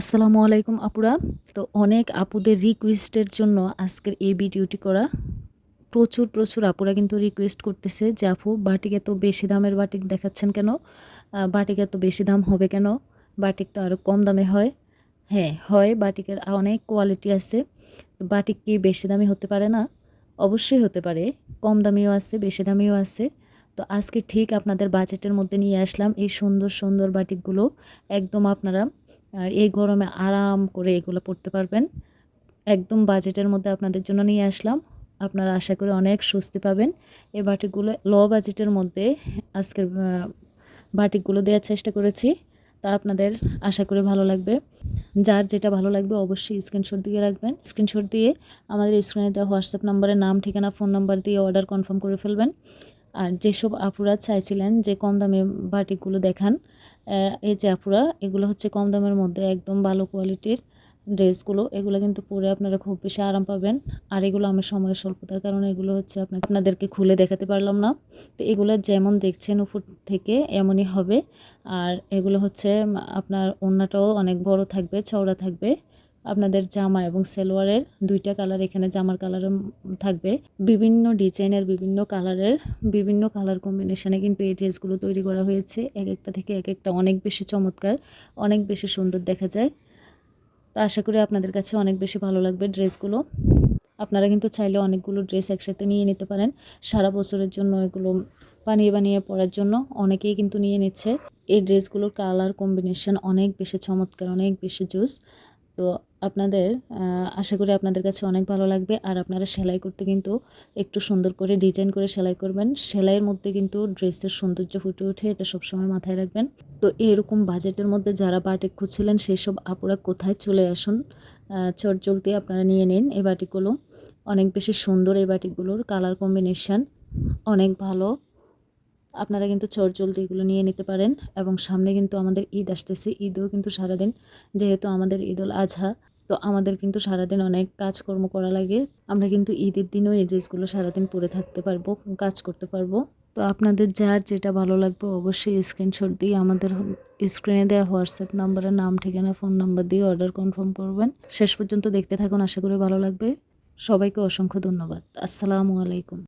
আসসালামু আলাইকুম আপুরা। তো অনেক আপুদের রিকোয়েস্টের জন্য আজকের এই ভিডিওটি করা। প্রচুর প্রচুর আপুরা কিন্তু রিকোয়েস্ট করতেছে যে, আপু, বাটিক এত বেশি দামের বাটিক দেখাচ্ছেন কেন? বাটিক এত বেশি দাম হবে কেন? বাটিক তো আরও কম দামে হয়। হ্যাঁ হয়, বাটিকের অনেক কোয়ালিটি আছে। বাটিক কি বেশি দামি হতে পারে না? অবশ্যই হতে পারে। কম দামিও আছে, বেশি দামিও আছে। তো আজকে ঠিক আপনাদের বাজেটের মধ্যে নিয়ে আসলাম এই সুন্দর সুন্দর বাটিকগুলো। একদম আপনারা এই গরমে আরাম করে এগুলো পড়তে পারবেন। একদম বাজেটের মধ্যে আপনাদের জন্য নিয়ে আসলাম। আপনারা আশা করি অনেক স্বস্তি পাবেন। এই বাটিকগুলো লো বাজেটের মধ্যে আজকের বাটিকগুলো দেওয়ার চেষ্টা করেছি। তা আপনাদের আশা করি ভালো লাগবে। যার যেটা ভালো লাগবে অবশ্যই স্ক্রিনশট দিয়ে রাখবেন। স্ক্রিনশট দিয়ে আমাদের স্ক্রিনে দেওয়া হোয়াটসঅ্যাপ নাম্বারে নাম, ঠিকানা ফোন নাম্বার দিয়ে অর্ডার কনফার্ম করে ফেলবেন। আর যেসব আপুরা চাইছিলেন যে কম দামে বাটিকগুলো দেখান এই যে আপুরা, এগুলো হচ্ছে কম দামের মধ্যে একদম ভালো কোয়ালিটির ড্রেসগুলো। এগুলো কিন্তু পরে আপনারা খুব বেশি আরাম পাবেন। আর এগুলো আমার সময়ের স্বল্পতার কারণে এগুলো হচ্ছে আপনাদেরকে খুলে দেখাতে পারলাম না। তো এগুলো যেমন দেখছেন উপর থেকে, এমনই হবে। আর এগুলো হচ্ছে আপনার ওড়নাটাও অনেক বড় থাকবে, চওড়া থাকবে। আপনাদের জামা এবং সেলোয়ারের দুইটা কালার এখানে জামার কালার থাকবে। বিভিন্ন ডিজাইনের বিভিন্ন কালারের বিভিন্ন কালার কম্বিনেশনে কিন্তু এই ড্রেসগুলো তৈরি করা হয়েছে। এক একটা থেকে এক একটা অনেক বেশি চমৎকার, অনেক বেশি সুন্দর দেখা যায়। তো আশা করি আপনাদের কাছে অনেক বেশি ভালো লাগবে ড্রেসগুলো। আপনারা কিন্তু চাইলে অনেকগুলো ড্রেস একসাথে নিয়ে নিতে পারেন। সারা বছরের জন্য এগুলো বানিয়ে বানিয়ে পরার জন্য অনেকেই কিন্তু নিয়ে নিচ্ছে। এই ড্রেসগুলোর কালার কম্বিনেশন অনেক বেশি চমৎকার, অনেক বেশি জুস। তো আপনাদের আশা করি আপনাদের কাছে অনেক ভালো লাগবে। আর আপনারা সেলাই করতে কিন্তু একটু সুন্দর করে ডিজাইন করে সেলাই করবেন। সেলাইয়ের মধ্যে কিন্তু ড্রেসের সৌন্দর্য ফুটে ওঠে, এটা সবসময় মাথায় রাখবেন। তো এরকম বাজেটের মধ্যে যারা বাটিক খুঁজছিলেন, সেই সব আপুরা কোথায় চলে আসুন? চট জলদি আপনারা নিয়ে নিন এই বাটিকগুলো। অনেক বেশি সুন্দর এই বাটিকগুলোর কালার কম্বিনেশন অনেক ভালো। আপনারা কিন্তু চট জলদি এগুলো নিয়ে নিতে পারেন। এবং সামনে কিন্তু আমাদের ঈদ আসতেছে। ঈদও কিন্তু সারাদিন। যেহেতু আমাদের ঈদ উল আজহা তো আমাদের কিন্তু সারাদিন অনেক কাজকর্ম করা লাগে। আমরা কিন্তু ঈদের দিনেও এই ড্রেসগুলো সারাদিন পরে থাকতে পারব, কাজ করতে পারব। তো আপনাদের যার যেটা ভালো লাগবে অবশ্যই স্ক্রিনশট দিয়ে আমাদের স্ক্রিনে দেওয়া হোয়াটসঅ্যাপ নাম্বারে নাম, ঠিকানা ফোন নাম্বার দিয়ে অর্ডার কনফার্ম করবেন। শেষ পর্যন্ত দেখতে থাকুন, আশা করি ভালো লাগবে। সবাইকে অসংখ্য ধন্যবাদ। আসসালামু আলাইকুম।